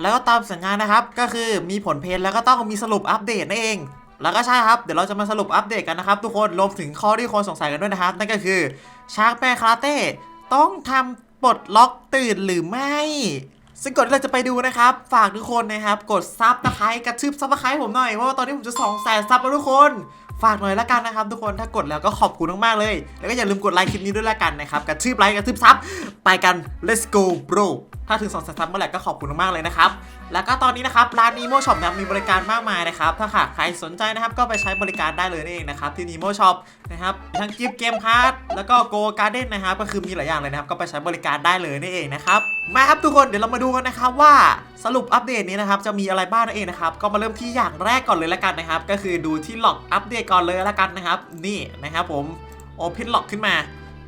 แล้วก็ตามสัญญานะครับ ก็คือมีผลเพลงแล้วก็ต้องมีสรุปอัปเดตนั่นเอง แล้วก็ใช่ครับ เดี๋ยวเราจะมาสรุปอัปเดตกันนะครับทุกคน รวมถึงข้อที่คนสงสัยกันด้วยนะครับ นั่นก็คือชาร์กแมนคาราเต้ต้องทำปลดล็อกตื่นหรือไม่ ซึ่งก่อนที่เราจะไปดูนะครับ ฝากทุกคนนะครับ กดซับตะไคร้กระชืบซับตะไคร้ผมหน่อย เพราะว่าตอนนี้ผมจะ2 0 0 0 0ซับแล้วทุกคน ฝากหน่อยละกันนะครับทุกคนถ้ากดแล้วก็ขอบคุณมากๆเลย แล้วก็อย่าลืมกดไลค์คลิปนี้ด้วยละกันนะครับกระชืบไลค์กระชืบซับไปกัน let's go bro ถ้าถึง2องแสนซับเมื่อไหร่ก็ขอบคุณมากๆเลยนะครับแล้วก็ตอนนี้นะครับร้าน Nemo Shop นะครับมีบริการมากมายนะครับ ถ้าหากใครสนใจนะครับก็ไปใช้บริการได้เลยนั่นเองนะครับที่ Nemo Shop นะครับทั้งกิฟต์เกมพาร์ทแล้วก็ Go Garden นนะครับก็คือมีหลายอย่างเลยนะครับก็ไปใช้บริการได้เลยนั่นเองนะครับมาครับทุกคนเดี๋ยวเรามาดูกันนะครับว่าสรุปอัปเดตนี้นะครับจะมีอะไรบ้างนั่นเองนะครับก็มาเริ่มที่อย่างแรกก่อนเลยละกันนะครับก็คือดูที่ล็อกอัปเดตก่อนเลยละกันนะครับนี่นะครับผม Open Lock ขึ้นมา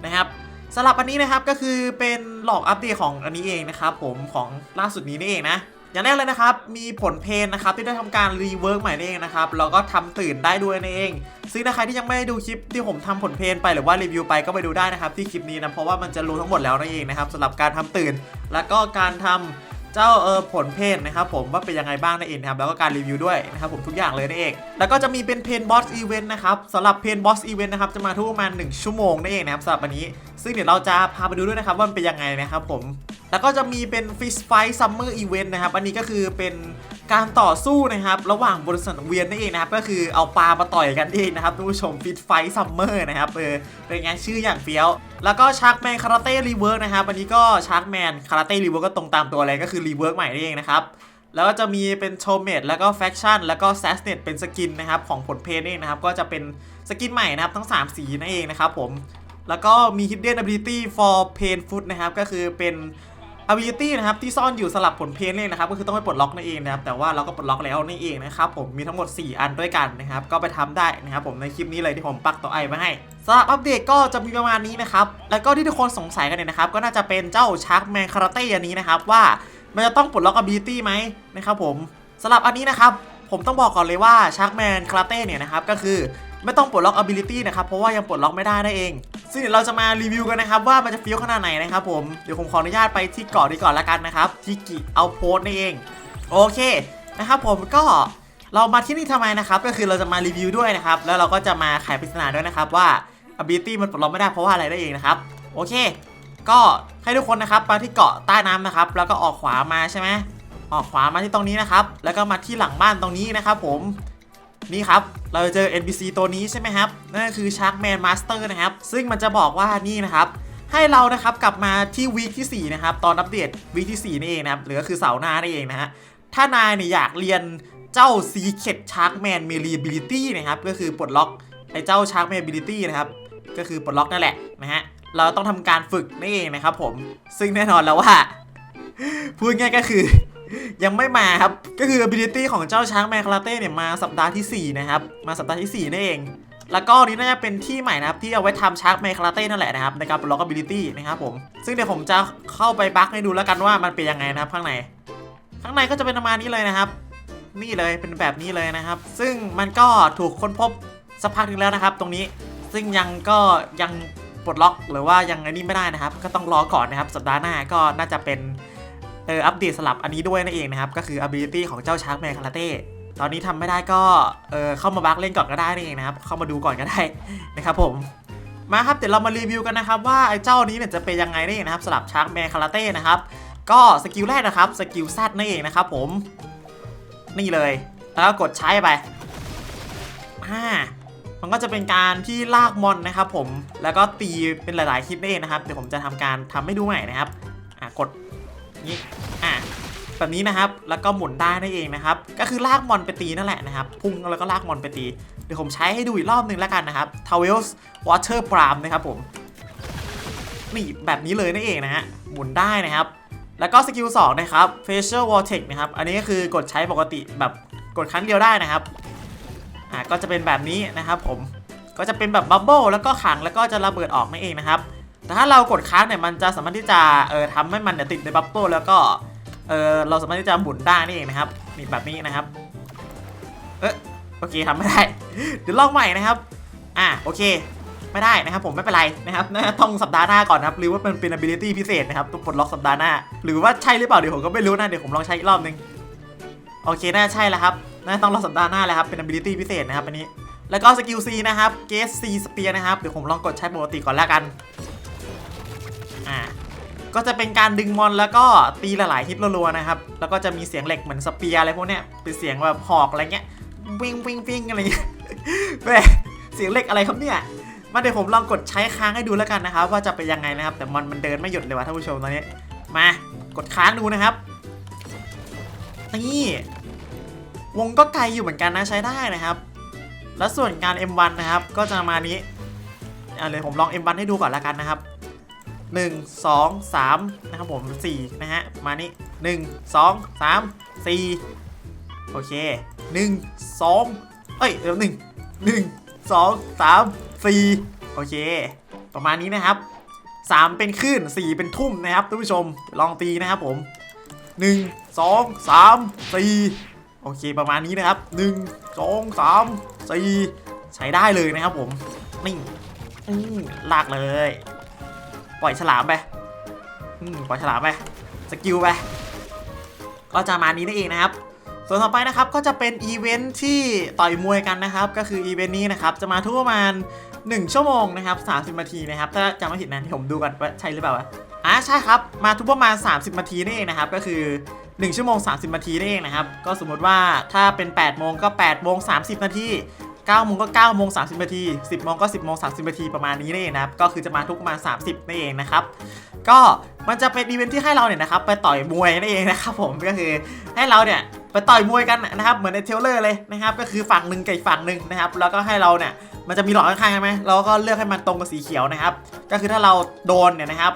นะครับสำหรับอันนี้นะครับก็คือเป็นหลอกอัปเดตของอันนี้เองนะครับผมของล่าสุดนี้นี่เองนะ อย่างแรกเลยนะครับ มีผลเพลงนะครับที่ได้ทำการรีเวิร์กใหม่นี่เองนะครับแล้วก็ทำตื่นได้ด้วยนั่นเอง ซึ่งถ้าใครที่ยังไม่ได้ดูคลิปที่ผมทำผลเพลงไปหรือว่ารีวิวไปก็ไปดูได้นะครับที่คลิปนี้นะเพราะว่ามันจะรู้ทั้งหมดแล้วนั่นเองนะครับสำหรับการทำตื่น แล้วก็การทำเจ้าเออผลเพลงนะครับผมว่าเป็นยังไงบ้างนั่นเองนะครับแล้วก็การรีวิวด้วยนะครับผมทุกอย่างเลยนั่นเอง แล้วก็จะมีเป็นเพนบอสอีเวนต์นะครับสำหรับเพนบอสอีเวนต์นะครับจะมาทุกประมาณ1ชั่วโมงนั่นเองนะครับสำหรับอันนี้ ซึ่งเดี๋ยวเราจะพาไปดูด้วยนะครับว่ามันเป็นยังไงนะครับผม แล้วก็จะมีเป็น Fish Fight Summer Event นะครับ อันนี้ก็คือเป็นการต่อสู้นะครับ ระหว่างบริษัทเวียนนั่นเองนะครับ ก็คือเอาปลามาต่อยกันเองนะครับทุกผู้ชม Fish Fight Summer นะครับเออเป็นไงชื่ออย่างเฟี้ยว แล้วก็ชาร์กแมนคาราเต้รีเวิร์กนะครับ อันนี้ก็ชาร์กแมนคาราเต้รีเวิร์กก็ตรงตามตัวเลยก็คือรีเวิร์กใหม่นั่นเองนะครับแล้วก็จะมีเป็นโชเมดแล้วก็แฟคชั่นแล้วก็แซสเน็ตเป็นสกินนะครับของผลเพลนี่นะครับก็จะเป็นสกินใหม่นะครับทั้ง 3 สีนั่นเองนะครับผมแล้วก็มี hidden ability for pain foot นะครับ ก็คือเป็น ability นะครับที่ซ่อนอยู่สลับผลเพลนเลยนะครับก็คือต้องไปปลดล็อกนั่นเองนะครับแต่ว่าเราก็ปลดล็อกแล้วนั่นเองนะครับผมมีทั้งหมด 4 อันด้วยกันนะครับก็ไปทำได้นะครับผมในคลิปนี้เลยที่ผมปักตัวไอมาให้สำหรับอัปเดตก็จะมีประมาณนี้นะครับแล้วก็ที่ทุกคนสงสัยกันเนี่ยนะครับก็น่าจะเป็นเจ้าชาร์กแมนคาราเต้อันนี้นะครับว่ามันจะต้องปลดล็อก ability ไหมนะครับผมสำหรับอันนี้นะครับผมต้องบอกก่อนเลยว่าชาร์กแมนคาราเต้เนี่ยนะครับก็คือไม่ต้องปลดล็อก ability นะครับเพราะว่ายังปลดล็อกไม่ได้นั่นเอง ซึ่งเดี๋ยวเราจะมารีวิวกันนะครับว่ามันจะฟิลขนาดไหนนะครับผม เดี๋ยวผมขออนุญาตไปที่เกาะนี้ก่อนละกันนะครับที่กิเอาโพสนี่เอง โอเคนะครับผมก็เรามาที่นี่ทำไมนะครับ ก็คือเราจะมารีวิวด้วยนะครับ แล้วเราก็จะมาไขปริศนาด้วยนะครับว่า ability มันปลดล็อกไม่ได้เพราะว่าอะไรนั่นเองนะครับ โอเค ก็ให้ทุกคนนะครับมาที่เกาะใต้น้ำนะครับ แล้วก็ออกขวามาใช่ไหมออกขวามาที่ตรงนี้นะครับ แล้วก็มาที่หลังบ้านตรงนี้นะครับ ผมนี่ครับ เราจะเจอ NPC ตัวนี้ใช่ไหมครับนั่นคือ Sharkman Master นะครับ ซึ่งมันจะบอกว่านี่นะครับให้เรานะครับกลับมาที่วีคที่4นะครับตอนอัปเดตวีคที่4นี่เองนะครับหรือก็คือเสาร์หน้านี่เองนะฮะถ้านายเนี่ยอยากเรียนเจ้า Secret Sharkman Ability นะครับก็คือปลดล็อกไอ้เจ้า Sharkman Ability นะครับก็คือปลดล็อกนั่นแหละนะฮะเราต้องทำการฝึกนี่เองนะครับผมซึ่งแน่นอนแล้วว่า พูดง่ายก็คือ ยังไม่มาครับ ก็คือ ability ของเจ้าช้างแมนคาราเต้เนี่ยมาสัปดาห์ที่ 4 นะครับ มาสัปดาห์ที่ 4 นั่นเอง แล้วก็นี้น่าจะเป็นที่ใหม่นะครับ ที่เอาไว้ทำชาร์กแมนคาราเต้นั่นแหละนะครับ ในการปลดล็อก ability นะครับผม ซึ่งเดี๋ยวผมจะเข้าไปบักให้ดูแล้วกันว่ามันเป็นยังไงนะครับข้างใน ข้างในก็จะเป็นประมาณนี้เลยนะครับ นี่เลยเป็นแบบนี้เลยนะครับ ซึ่งมันก็ถูกค้นพบสักพักหนึงแล้วนะครับ ตรงนี้ซึ่งยังก็ยังปลดล็อกหรือว่ายังไอ้นี่ไม่ได้นะครับ ก็ต้องรอก่อนนะครับ สัปดาห์หน้าก็น่าจะเป็น เอออัปเดตสลับอันนี้ด้วยนั่นเองนะครับ ก็คือ ability ของเจ้าชาร์กแมนคาราเต้ตอนนี้ทำไม่ได้ก็เออเข้ามาบักเล่นก่อนก็ได้นั่นเองนะครับ เข้ามาดูก่อนก็ได้นะครับผมมาครับเดี๋ยวเรามารีวิวกันนะครับว่าไอ้เจ้านี้เนี่ยจะเป็นยังไงนั่นเองนะครับสำหรับชาร์กแมนคาราเต้นะครับก็สกิลแรกนะครับสกิลแซดนั่นเองนะครับผมนี่เลย แล้วก็กดใช้ไปอ่ามันก็จะเป็นการที่ลากมอนนะครับผมแล้วก็ตีเป็นหลายๆคลิปนั่นเองนะครับเดี๋ยวผมจะทำการทำให้ดูใหม่นะครับอ่ากด นี้อะแบบนี้นะครับ แล้วก็หมุนได้นั่นเองนะครับ ก็คือลากมอนไปตีนั่นแหละนะครับ พุ่งแล้วก็ลากมอนไปตี เดี๋ยวผมใช้ให้ดูอีกรอบหนึ่งแล้วกันนะครับ t a w e l s Water p r a m นะครับผม นี่แบบนี้เลยนั่นเองนะฮะ หมุนได้นะครับ แล้วก็สกิล2นะครับ Facial Vortex นะครับ อันนี้ก็คือกดใช้ปกติแบบกดครั้งเดียวได้นะครับ อะก็จะเป็นแบบนี้นะครับผม ก็จะเป็นแบบบับเบิลแล้วก็ขังแล้วก็จะระเบิดออกนั่นเองนะครับ แต่ถ้าเรากดค้างเนี่ยมันจะสามารถที่จะเออทำให้มันเนี่ยติดในบับเบิลแล้วก็เออเราสามารถที่จะหมุนได้นี่เองนะครับนี่แบบนี้นะครับ เออโอเคทำไม่ได้ เดี๋ยวลองใหม่นะครับ อะโอเค ไม่ได้นะครับ ผมไม่เป็นไรนะครับนะต้องสัปดาห์หน้าก่อนนะครับหรือว่ามันเป็น ability พิเศษนะครับต้องปลดล็อกสัปดาห์หน้า หรือว่าใช่หรือเปล่าเดี๋ยวผมก็ไม่รู้นะเดี๋ยวผมลองใช้อีกรอบนึงโอเคน่าจะใช่แล้วครับน่าจะต้องรอสัปดาห์หน้าแล้วครับเป็น ability พิเศษนะครับอันนี้ แล้วก็สกิล C นะครับเกส C สเปียร์นะครับเดี๋ยวผมลองกดใช้ปกติก่อนแล้วกัน อ่าก็จะเป็นการดึงมอนแล้วก็ตีหลายๆฮิตรัวๆนะครับ แล้วก็จะมีเสียงเหล็กเหมือนสเปียร์อะไรพวกเนี้ยเป็นเสียงแบบหอกอะไรเงี้ยวิ่งวิ่งวิ่งอะไรเงี้ยแม่เสียงเหล็กอะไรครับเนี่ยมาเดี๋ยวผมลองกดใช้ค้างให้ดูแล้วกันนะครับ ว่าจะเป็นยังไงนะครับ แต่มันมันเดินไม่หยุดเลยว่ะท่านผู้ชมตอนนี้ มากดค้างดูนะครับนี่วงก็ไกลอยู่เหมือนกันนะใช้ได้นะครับ แล้วส่วนการ M1 นะครับ ก็จะมานี้อะเลยผมลอง M1 ให้ดูก่อนแล้วกันนะครับ 1 2 3 นะครับผม4นะฮะ มานี่ 1 2 3 4 โอเค 1 2 เอ้ยเดี๋ยว1 1 2 3 4โอเค ประมาณนี้นะครับ 3 เป็นคลื่น4 เป็นทุ่มนะครับท่านผู้ชมลองตีนะครับผม 1 2 3 4 โอเคประมาณนี้นะครับ 1 2 3 4 ใช้ได้เลยนะครับผมนี่อืมลากเลย ปล่อยฉลามไปปล่อยฉลามไปสกิลไปก็จะมานี้นั่นเองนะครับ ส่วนต่อไปนะครับก็จะเป็นอีเวนท์ที่ต่อยมวยกันนะครับ ก็คืออีเวนต์นี้นะครับจะมาทุกประมาณ 1 ชั่วโมงนะครับ30นาทีนะครับถ้าจำไม่ผิดนะที่ผมดูกันว่าใช่หรือเปล่าวะอ่าใช่ครับมาทุกประมาณ 30นาทีนี่เองนะครับก็คือ1ชั่วโมง 30 นาทีนี่เองนะครับ ก็สมมติว่าถ้าเป็น 8 โมงก็ 8 โมง 30 นาที 9โมงก็9โมง30นาที10โมงก็ 10โมง30นาทีประมาณนี้นี่เองนะครับ ก็คือจะมาทุกประมาณ 30นี่เองนะครับ ก็มันจะเป็นอีเวนท์ที่ให้เราเนี่ยนะครับไปต่อยมวยนั่นเองนะครับผมก็คือให้เราเนี่ยไปต่อยมวยกันนะครับเหมือนในเทเลอร์เลยนะครับก็คือฝั่งหนึ่งกับฝั่งหนึ่งนะครับแล้วก็ให้เราเนี่ยมันจะมีหลอดข้างๆใช่ไหมเราก็เลือกให้มันตรงกับสีเขียวนะครับ ก็คือถ้าเราโดนเนี่ยนะครับ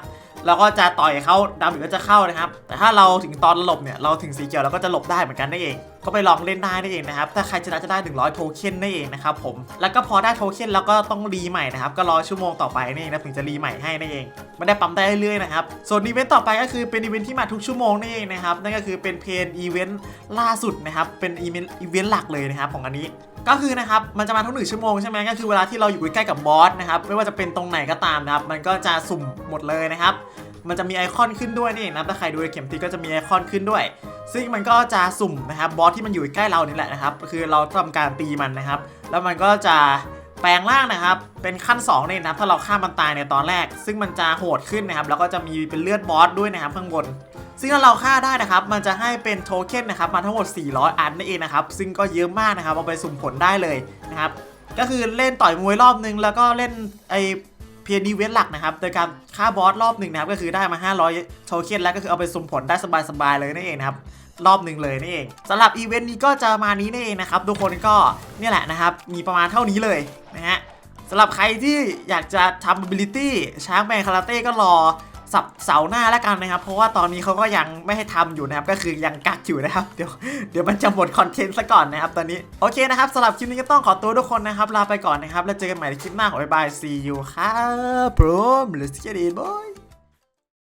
เราก็จะต่อยเขาดาเมจก็จะเข้านะครับ แต่ถ้าเราถึงตอนหลบเนี่ยเราถึงสีเขียวเราก็จะหลบได้เหมือนกันนั่นเอง ก็ไปลองเล่นได้นั่นเองนะครับ ถ้าใครชนะจะได้ 100 โทเค็นนั่นเองนะครับผม แล้วก็พอได้โทเค็นแล้วก็ต้องรีใหม่นะครับ ก็รอชั่วโมงต่อไปนี่นะถึงจะรีใหม่ให้นั่นเองไม่ได้ปั๊มได้เรื่อยๆนะครับ ส่วนอีเวนต์ต่อไปก็คือเป็นอีเวนต์ที่มาทุกชั่วโมงนั่นเองนะครับ นั่นก็คือเป็นเพนอีเวนต์ล่าสุดนะครับ เป็นอีเวนต์อีเวนต์หลักเลยนะครับของอันนี้ก็คือนะครับ มันจะมาทุกหนึ่งชั่วโมงใช่ไหมก็คือเวลาที่เราอยู่ใกล้ๆกับบอสนะครับ ไม่ว่าจะเป็นตรงไหนก็ตามนะครับ มันก็จะสุ่มหมดเลยนะครับ มันจะมีไอคอนขึ้นด้วยนี่นะถ้าใครดูเข็มทิศก็จะมีไอคอนขึ้นด้วย ซึ่งมันก็จะสุ่มนะครับบอสที่มันอยู่ใกล้เรานี่แหละนะครับคือเราทำการตีมันนะครับ แล้วมันก็จะแปลงร่างนะครับ เป็นขั้น2เนี่ยนะถ้าเราฆ่ามันตายในตอนแรก ซึ่งมันจะโหดขึ้นนะครับ แล้วก็จะมีเป็นเลือดบอสด้วยนะครับข้างบน ซึ่งถ้าเราฆ่าได้นะครับ มันจะให้เป็นโทเค็นนะครับ มาทั้งหมด 400 อันนั่นเองนะครับ ซึ่งก็เยอะมากนะครับ เอาไปสุ่มผลได้เลยนะครับ ก็คือเล่นต่อยมวยรอบนึง แล้วก็เล่นไอ เพียดีเวนหลักนะครับโดยการฆ่าบอสรอบหนึ่งนะครับก็คือได้มา 500 โทเค็นแล้วก็คือเอาไปสุ่มผลได้สบายๆเลยนั่นเองนะครับรอบหนึ่งเลยนี่เองสำหรับอีเวนต์นี้ก็จะมานี้นี่เองนะครับทุกคนก็เนี่ยแหละนะครับมีประมาณเท่านี้เลยนะฮะสำหรับใครที่อยากจะทำ ability ช้างแมนคาราเต้ก็รอ สับเสาหน้าแล้วกันนะครับ เพราะว่าตอนนี้เขาก็ยังไม่ให้ทำอยู่นะครับ ก็คือยังกักอยู่นะครับ เดี๋ยวเดี๋ยวมันจะหมดคอนเทนต์ซะก่อนนะครับตอนนี้ โอเคนะครับสำหรับคลิปนี้ก็ต้องขอตัวทุกคนนะครับ ลาไปก่อนนะครับ แล้วเจอกันใหม่ในคลิปหน้าของบายบาย see you ครับ prom let's get it boy